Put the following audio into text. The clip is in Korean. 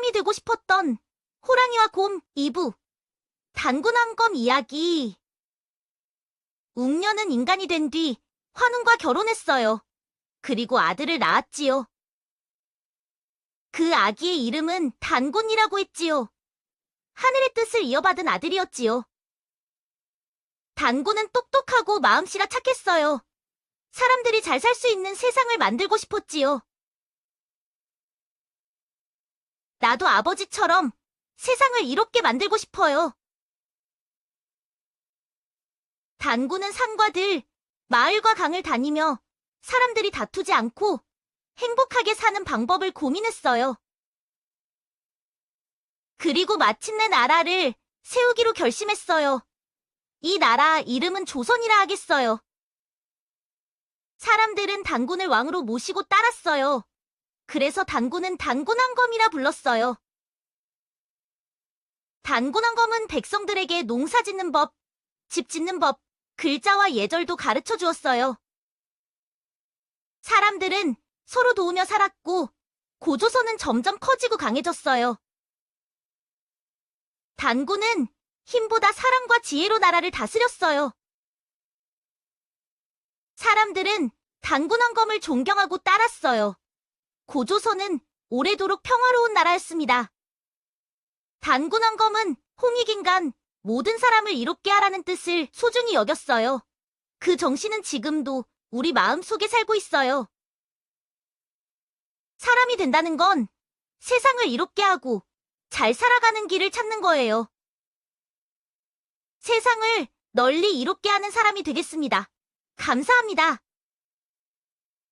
사람이 되고 싶었던 호랑이와 곰 2부 단군왕검 이야기 웅녀는 인간이 된 뒤 환웅과 결혼했어요. 그리고 아들을 낳았지요. 그 아기의 이름은 단군이라고 했지요. 하늘의 뜻을 이어받은 아들이었지요. 단군은 똑똑하고 마음씨가 착했어요. 사람들이 잘 살 수 있는 세상을 만들고 싶었지요. 나도 아버지처럼 세상을 이롭게 만들고 싶어요. 단군은 산과 들, 마을과 강을 다니며 사람들이 다투지 않고 행복하게 사는 방법을 고민했어요. 그리고 마침내 나라를 세우기로 결심했어요. 이 나라 이름은 조선이라 하겠어요. 사람들은 단군을 왕으로 모시고 따랐어요. 그래서 단군은 단군왕검이라 불렀어요. 단군왕검은 백성들에게 농사 짓는 법, 집 짓는 법, 글자와 예절도 가르쳐 주었어요. 사람들은 서로 도우며 살았고, 고조선은 점점 커지고 강해졌어요. 단군은 힘보다 사랑과 지혜로 나라를 다스렸어요. 사람들은 단군왕검을 존경하고 따랐어요. 고조선은 오래도록 평화로운 나라였습니다. 단군왕검은 홍익인간 모든 사람을 이롭게 하라는 뜻을 소중히 여겼어요. 그 정신은 지금도 우리 마음속에 살고 있어요. 사람이 된다는 건 세상을 이롭게 하고 잘 살아가는 길을 찾는 거예요. 세상을 널리 이롭게 하는 사람이 되겠습니다. 감사합니다.